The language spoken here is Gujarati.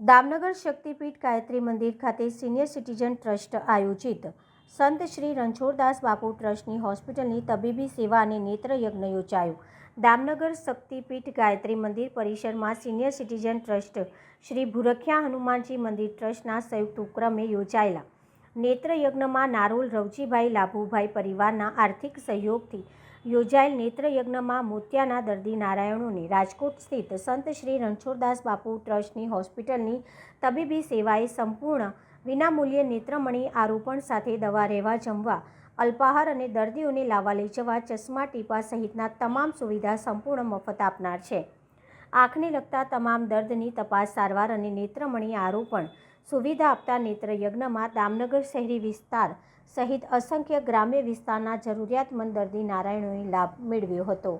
દામનગર શક્તિપીઠ ગાયત્રી મંદિર ખાતે સિનિયર સિટીઝન ટ્રસ્ટ આયોજિત સંત શ્રી રણછોડદાસ બાપુ ટ્રસ્ટની હોસ્પિટલની તબીબી સેવા અને નેત્રયજ્ઞ યોજાયો. દામનગર શક્તિપીઠ ગાયત્રી મંદિર પરિસરમાં senior citizen trust Shri Bhurakhiya Hanumanji મંદિર ટ્રસ્ટના સંયુક્ત ઉપક્રમે યોજાયેલા નેત્રયજ્ઞમાં નારોલ રવજીભાઈ લાભુભાઈ પરિવારના આર્થિક સહયોગથી યોજાયેલ નેત્રયજ્ઞમાં મોતિયાના દર્દી નારાયણોને રાજકોટ સ્થિત સંત શ્રી રણછોડદાસ બાપુ ટ્રસ્ટની હોસ્પિટલની તબીબી સેવાએ સંપૂર્ણ વિનામૂલ્યે નેત્રમણી આરોપણ સાથે દવા રહેવા જમવા, અલ્પાહાર અને દર્દીઓને લાવવા લઈ જવા, ચશ્મા, ટીપા સહિતના તમામ સુવિધા સંપૂર્ણ મફત આપનાર છે. આંખને લગતા તમામ દર્દની તપાસ સારવાર અને નેત્રમણી આરોપણ સુવિધા આપતા નેત્રયજ્ઞમાં દામનગર શહેરી વિસ્તાર સહિત અસંખ્ય ગ્રામ્ય વિસ્તારના જરૂરિયાતમંદ દર્દી નારાયણોએ લાભ મેળવ્યો હતો.